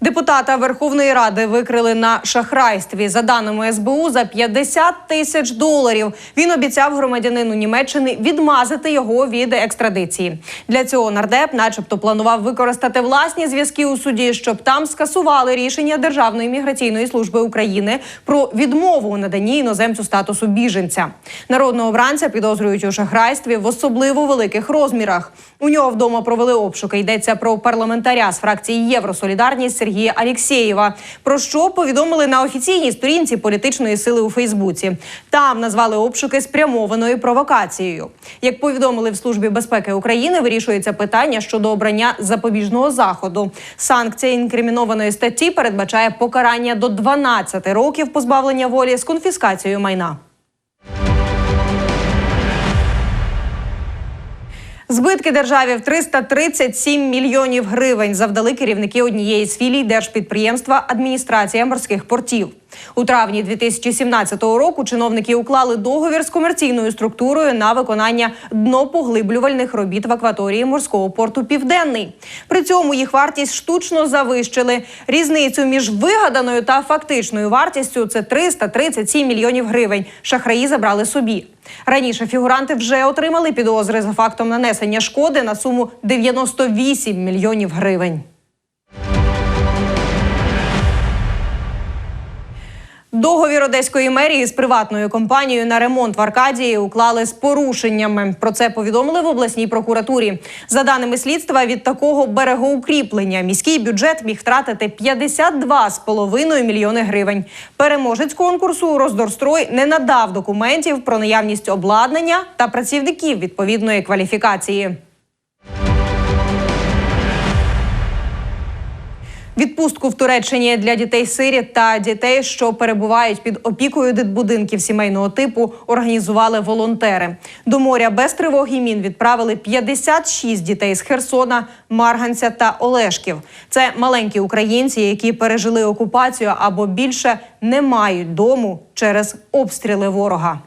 Депутата Верховної Ради викрили на шахрайстві. За даними СБУ, за 50 тисяч доларів він обіцяв громадянину Німеччини відмазати його від екстрадиції. Для цього нардеп, начебто, планував використати власні зв'язки у суді, щоб там скасували рішення Державної міграційної служби України про відмову у наданні іноземцю статусу біженця. Народного обранця підозрюють у шахрайстві в особливо великих розмірах. У нього вдома провели обшуки. Йдеться про парламентаря з фракції Євросолідарність Сергія Алєксєєва. Про що повідомили на офіційній сторінці політичної сили у Фейсбуці. Там назвали обшуки спрямованою провокацією. Як повідомили в службі безпеки України, вирішується питання щодо обрання запобіжного заходу. Санкція інкримінованої статті передбачає покарання до 12 років позбавлення волі з конфіскацією майна. Збитки державі в 337 мільйонів гривень завдали керівники однієї з філій держпідприємства Адміністрація морських портів. У травні 2017 року чиновники уклали договір з комерційною структурою на виконання днопоглиблювальних робіт в акваторії морського порту Південний. При цьому їх вартість штучно завищили. Різницю між вигаданою та фактичною вартістю це 337 мільйонів гривень. Шахраї забрали собі. Раніше фігуранти вже отримали підозри за фактом нанесення шкоди на суму 98 мільйонів гривень. Договір одеської мерії з приватною компанією на ремонт в Аркадії уклали з порушеннями. Про це повідомили в обласній прокуратурі. За даними слідства, від такого берегоукріплення міський бюджет міг втратити 52,5 мільйони гривень. Переможець конкурсу Роздорстрой не надав документів про наявність обладнання та працівників відповідної кваліфікації. Відпустку в Туреччині для дітей-сиріт та дітей, що перебувають під опікою дитбудинків сімейного типу, організували волонтери. До моря без тривог і мін відправили 56 дітей з Херсона, Марганця та Олешків. Це маленькі українці, які пережили окупацію або більше не мають дому через обстріли ворога.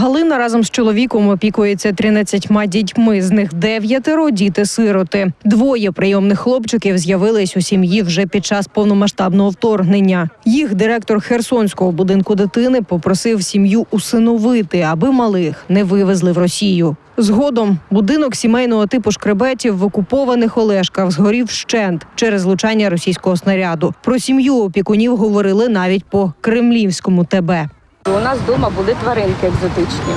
Галина разом з чоловіком опікується 13 дітьми. З них дев'ятеро діти-сироти. Двоє прийомних хлопчиків з'явились у сім'ї вже під час повномасштабного вторгнення. Їх директор Херсонського будинку дитини попросив сім'ю усиновити, аби малих не вивезли в Росію. Згодом будинок сімейного типу шкребетів в окупованих Олешках згорів вщент через влучання російського снаряду. Про сім'ю опікунів говорили навіть по кремлівському ТБ. У нас вдома були тваринки екзотичні.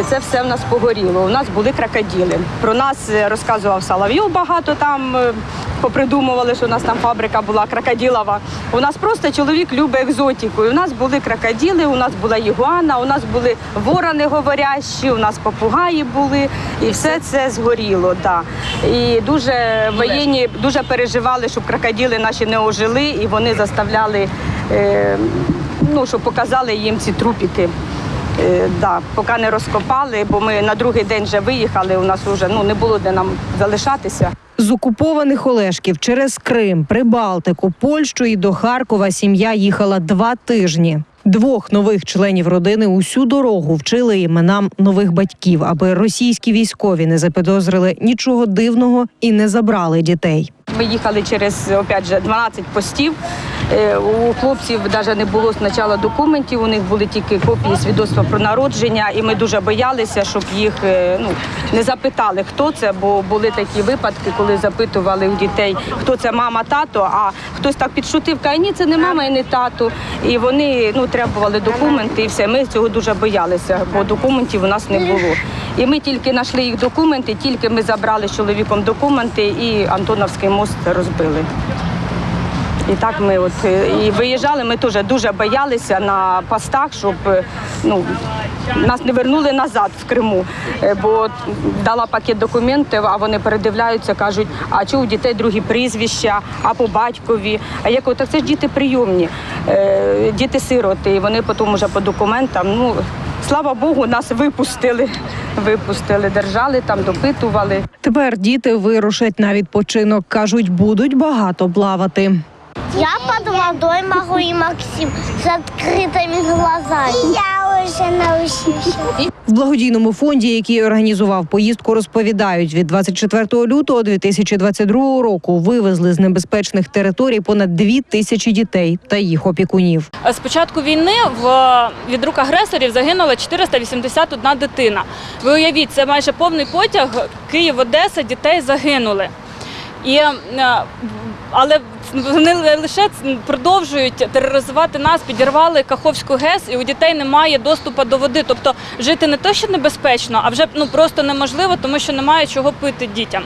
І це все в нас погоріло. У нас були крокодили. Про нас е, розказував Соловйов багато там. е, Попридумували, що у нас там фабрика була крокодилова. У нас просто чоловік любить екзотику. І у нас були крокодили, у нас була ігуана, у нас були ворони говорящі, у нас попугаї були, і все це згоріло. Да. І дуже воєнні дуже переживали, щоб крокодили наші не ожили, і вони заставляли, е, ну, щоб показали їм ці трупіки. Е, да, поки не розкопали, бо ми на другий день вже виїхали. У нас вже ну не було де нам залишатися. З окупованих Олешків через Крим, Прибалтику, Польщу і до Харкова сім'я їхала два тижні. Двох нових членів родини усю дорогу вчили іменам нових батьків, аби російські військові не запідозрили нічого дивного і не забрали дітей. Ми їхали через опять же 12 постів. Е, У хлопців навіть не було спочатку документів, у них були тільки копії свідоцтва про народження, і ми дуже боялися, щоб їх е, ну, не запитали, хто це, бо були такі випадки, коли запитували у дітей, хто це мама, тато, а хтось так підшутив, каже, ні, це не мама і не тато. І вони ну, требували документи і все. Ми цього дуже боялися, бо документів у нас не було. І ми тільки знайшли їх документи, тільки ми забрали з чоловіком документи і Антоновський мост розбили. І так ми от е, і виїжджали. Ми теж дуже боялися на постах, щоб е, ну нас не вернули назад в Криму. Е, Бо дала пакет документів, а вони передивляються, кажуть, а чого у дітей другі прізвища, а по батькові. А я кажу, так це ж діти прийомні, е, діти сироти. І вони потім вже по документам. Ну слава Богу, нас випустили. Випустили, держали там, допитували. Тепер діти вирушать на відпочинок. кажуть, будуть багато плавати. Я под водой могу и Максим с открытыми глазами. Я вже навчився. В благодійному фонді, який організував поїздку, розповідають, від 24 лютого 2022 року вивезли з небезпечних територій понад дві тисячі дітей та їх опікунів. З початку війни в від рук агресорів загинула 481 дитина. Ви уявіть, це майже повний потяг Київ, Одеса, дітей загинули. І, е, але вони лише продовжують тероризувати нас, підірвали Каховську ГЕС, і у дітей немає доступу до води. Тобто жити не то, що небезпечно, а вже ну просто неможливо, тому що немає чого пити дітям.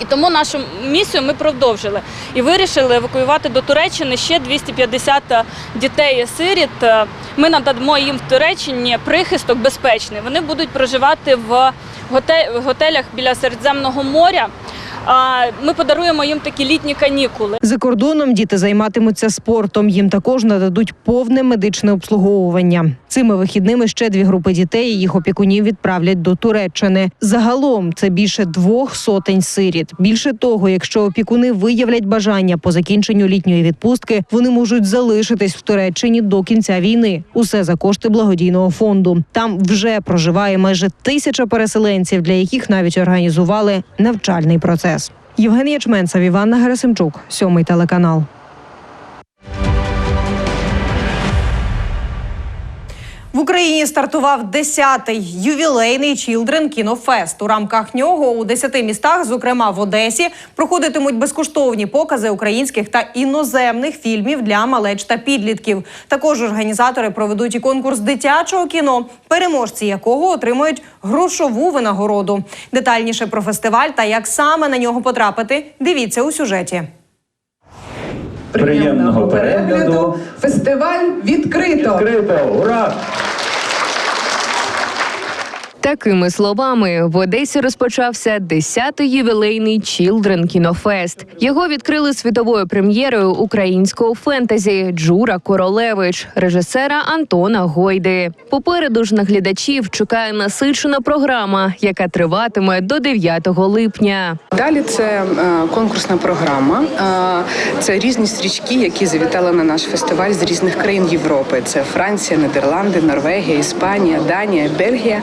І тому нашу місію ми продовжили і вирішили евакуювати до Туреччини ще 250 дітей сиріт. Ми надамо їм в Туреччині прихисток безпечний. Вони будуть проживати в готелях біля Середземного моря. Ми подаруємо їм такі літні канікули. За кордоном діти займатимуться спортом. Їм також нададуть повне медичне обслуговування. Цими вихідними ще дві групи дітей і їх опікунів відправлять до Туреччини. Загалом це більше двох сотень сиріт. Більше того, якщо опікуни виявлять бажання по закінченню літньої відпустки, вони можуть залишитись в Туреччині до кінця війни. Усе за кошти благодійного фонду. Там вже проживає майже тисяча переселенців, для яких навіть організували навчальний процес. Євген Ячменцев, Іванна Герасимчук, сьомий телеканал. В Україні стартував 10-й ювілейний Children Кінофест. У рамках нього у 10 містах, зокрема в Одесі, проходитимуть безкоштовні покази українських та іноземних фільмів для малеч та підлітків. Також організатори проведуть і конкурс дитячого кіно, переможці якого отримують грошову винагороду. Детальніше про фестиваль та як саме на нього потрапити, дивіться у сюжеті. Приємного перегляду. Фестиваль відкрито. Відкрито! Ура! Такими словами в Одесі розпочався 10-й ювілейний Children Кінофест. Його відкрили світовою прем'єрою українського фентезі Джура Королевич, режисера Антона Гойди. Попереду ж на глядачів чекає насичена програма, яка триватиме до 9 липня. Далі це е, конкурсна програма. Е, це різні стрічки, які завітали на наш фестиваль з різних країн Європи. Це Франція, Нідерланди, Норвегія, Іспанія, Данія, Бельгія,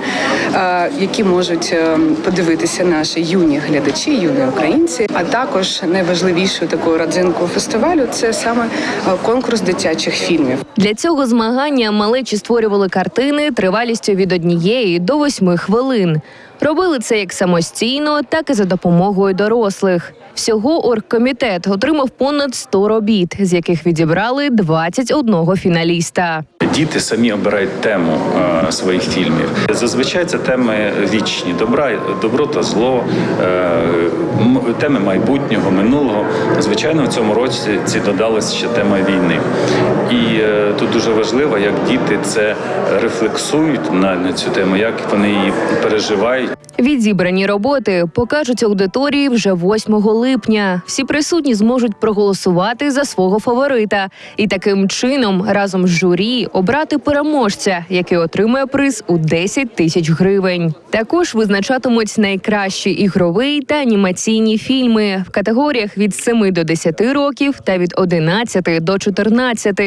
які можуть е, подивитися наші юні глядачі, юні українці. А також найважливішою такою родзинкою фестивалю це саме е, конкурс дитячих фільмів. Для цього змагання малечі створювали картини тривалістю від однієї до восьми хвилин. Робили це як самостійно, так і за допомогою дорослих. Всього оргкомітет отримав понад 100 робіт, з яких відібрали 21 фіналіста. Діти самі обирають тему е, своїх фільмів. Зазвичай це теми вічні: добра, добро та зло, е, теми майбутнього, минулого. Звичайно, в цьому році ці додалась ще тема війни. І е, тут дуже важливо, як діти це рефлексують на, на цю тему, як вони її переживають. Відібрані роботи покажуть аудиторії вже 8 липня. Всі присутні зможуть проголосувати за свого фаворита і таким чином разом з журі обрати переможця, який отримує приз у 10 тисяч гривень. Також визначатимуть найкращі ігровий та анімаційні фільми в категоріях від 7 до 10 років та від 11 до 14.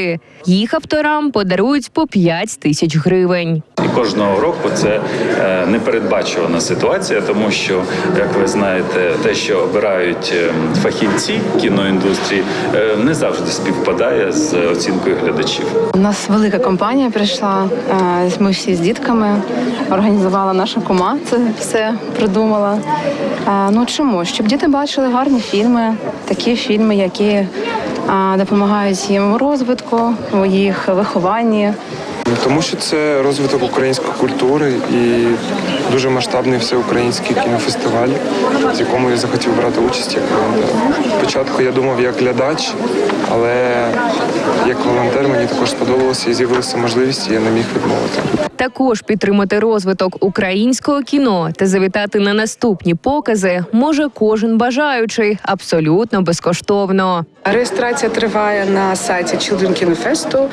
Їх авторам подарують по 5 тисяч гривень. І кожного року це е, непередбачувана ситуація, тому що, як ви знаєте, те, що обирають е, фахівці кіноіндустрії, е, не завжди співпадає з оцінкою глядачів. У нас велика компанія прийшла. е, Ми всі з дітками організувала наша кума. Це все придумала. Е, Ну чому? Щоб діти бачили гарні фільми, такі фільми, які допомагають їм у розвитку, у їх вихованні. Тому що це розвиток української культури і дуже масштабний всеукраїнський кінофестиваль, в якому я захотів брати участь як волонтер. Спочатку я думав як глядач, але як волонтер мені також сподобалося і з'явилася можливість, і я не міг відмовити. Також підтримати розвиток українського кіно та завітати на наступні покази може кожен бажаючий абсолютно безкоштовно. Реєстрація триває на сайті Children Kino Fest. Е,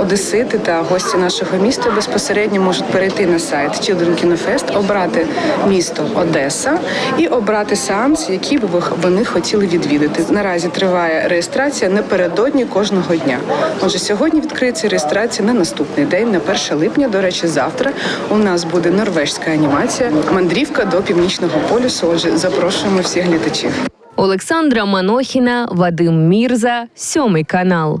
Одесити та гості нашого міста безпосередньо можуть перейти на сайт Children Kino Fest, обрати місто Одеса і обрати сеанс, який би вони хотіли відвідати. Наразі триває реєстрація напередодні кожного дня. Отже, сьогодні відкриється реєстрація на наступний день, на 1 липня. До речі, завтра у нас буде норвежська анімація, мандрівка до північного полюсу. Отже, запрошуємо всіх глядачів. Олександра Манохіна, Вадим Мірза, сьомий канал.